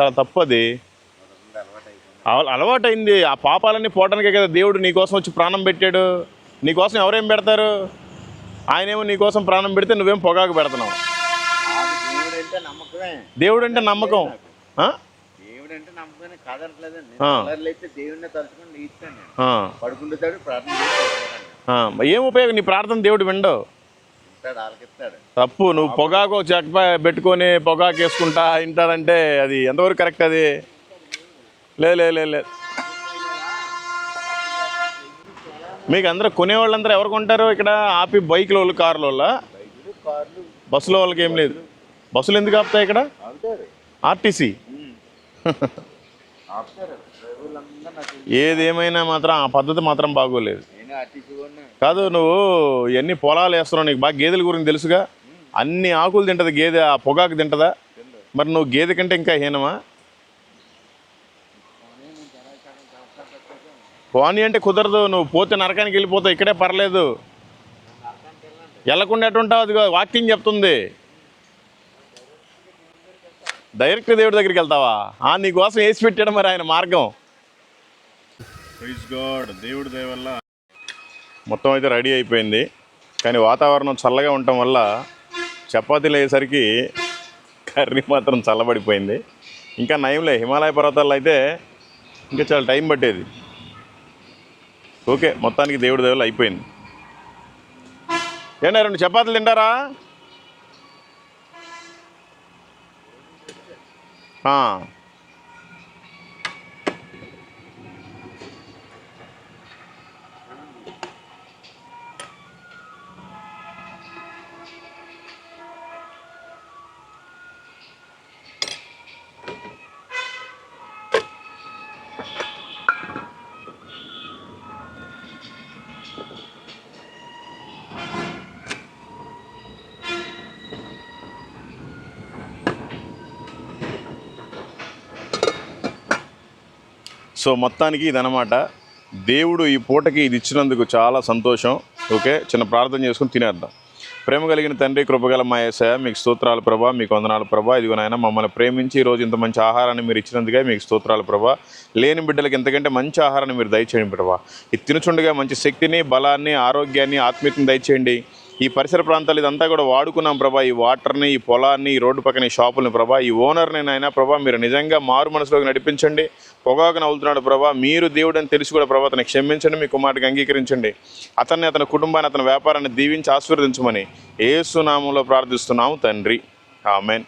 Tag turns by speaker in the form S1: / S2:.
S1: చాలా తప్పు అది అల- అలవాటైంది. ఆ పాపాలన్నీ పోవడానికే కదా దేవుడు నీకోసం వచ్చి ప్రాణం పెట్టాడు. నీకోసం ఎవరేం పెడతారు? ఆయనేమో నీకోసం ప్రాణం పెడితే నువ్వేం పొగాకు పెడుతున్నావు.
S2: దేవుడు అంటే
S1: నమ్మకం. ఏం ఉపయోగం? నీ ప్రార్థన దేవుడు విండవు. తప్పు నువ్వు పొగాకు చెక్క పెట్టుకొని పొగాకు వేసుకుంటా వింటారంటే అది ఎంతవరకు కరెక్ట్ అది? లే లే లే లే. మీకు అందరూ కొనేవాళ్ళందరూ ఎవరు కొంటారు ఇక్కడ? ఆపి బైక్ల వాళ్ళు కార్ల వాళ్ళ? బస్సులో వాళ్ళకి ఏం లేదు. బస్సులు ఎందుకు ఆపుతాయి ఇక్కడ? ఆర్టీసీ. ఏదేమైనా మాత్రం ఆ పద్ధతి మాత్రం బాగోలేదు. కాదు నువ్వు ఇవన్నీ పొలాలు వేస్తున్నావు నీకు బాగా గేదెల గురించి తెలుసుగా? అన్ని ఆకులు తింటది గేదె ఆ పొగాకు తింటదా? మరి నువ్వు గేదె కంటే ఇంకా హీనమా? పోనీ అంటే కుదరదు నువ్వు పోతే నరకానికి వెళ్ళిపోతావు ఇక్కడే పర్లేదు. వెళ్ళకుండా ఎటుంటావు? అది వాక్యం చెప్తుంది. డైరెక్ట్ దేవుడి దగ్గరికి వెళ్తావా? ఆ నీకోసం వేసి పెట్టాడు మరి ఆయన మార్గం. గాడ్ దేవుడి మొత్తం అయితే రెడీ అయిపోయింది. కానీ వాతావరణం చల్లగా ఉండటం వల్ల చపాతీలు అయ్యేసరికి కర్రీ మాత్రం చల్లబడిపోయింది. ఇంకా నయంలే హిమాలయ పర్వతాల్లో అయితే ఇంకా చాలా టైం పట్టేది. ఓకే మొత్తానికి దేవుడి దేవుళ్ళు అయిపోయింది. ఏంటా రెండు చపాతీలు తింటారా? ఆ. సో మొత్తానికి ఇదనమాట దేవుడు ఈ పూటకి ఇది ఇచ్చినందుకు చాలా సంతోషం. ఓకే? చిన్న ప్రార్థన చేసుకుని తినేద్దాం. ప్రేమ కలిగిన తండ్రి కృపగల మా మీకు స్తోత్రాలు ప్రభా మీకు వందనాలు ప్రభా. ఇదిగో నాయన మమ్మల్ని ప్రేమించి ఈ రోజు ఇంత మంచి ఆహారాన్ని మీరు ఇచ్చినందుకే మీకు స్తోత్రాలు ప్రభా. లేని బిడ్డలకి ఎంతకంటే మంచి ఆహారాన్ని మీరు దయచేయండి ప్రభా. ఇది తినుచుండగా మంచి శక్తిని బలాన్ని ఆరోగ్యాన్ని ఆత్మీయతను దయచేయండి. ఈ పరిసర ప్రాంతాలు ఇదంతా కూడా వాడుకున్నాం ప్రభా. ఈ వాటర్ని ఈ పొలాన్ని ఈ రోడ్డు పక్కన ఈ షాపుల్ని ప్రభా. ఈ ఓనర్ని నాయన ప్రభా మీరు నిజంగా మారు మనసులోకి నడిపించండి. పొగాకు నవ్వుతున్నాడు ప్రభా. మీరు దేవుడు అని తెలిసి కూడా ప్రభా అతను క్షమించండి మీ కుమారుడికి అంగీకరించండి. అతన్ని అతని కుటుంబాన్ని అతని వ్యాపారాన్ని దీవించి ఆశీర్వదించమని ఏసునామంలో ప్రార్థిస్తున్నాము తండ్రి. ఆమెన్.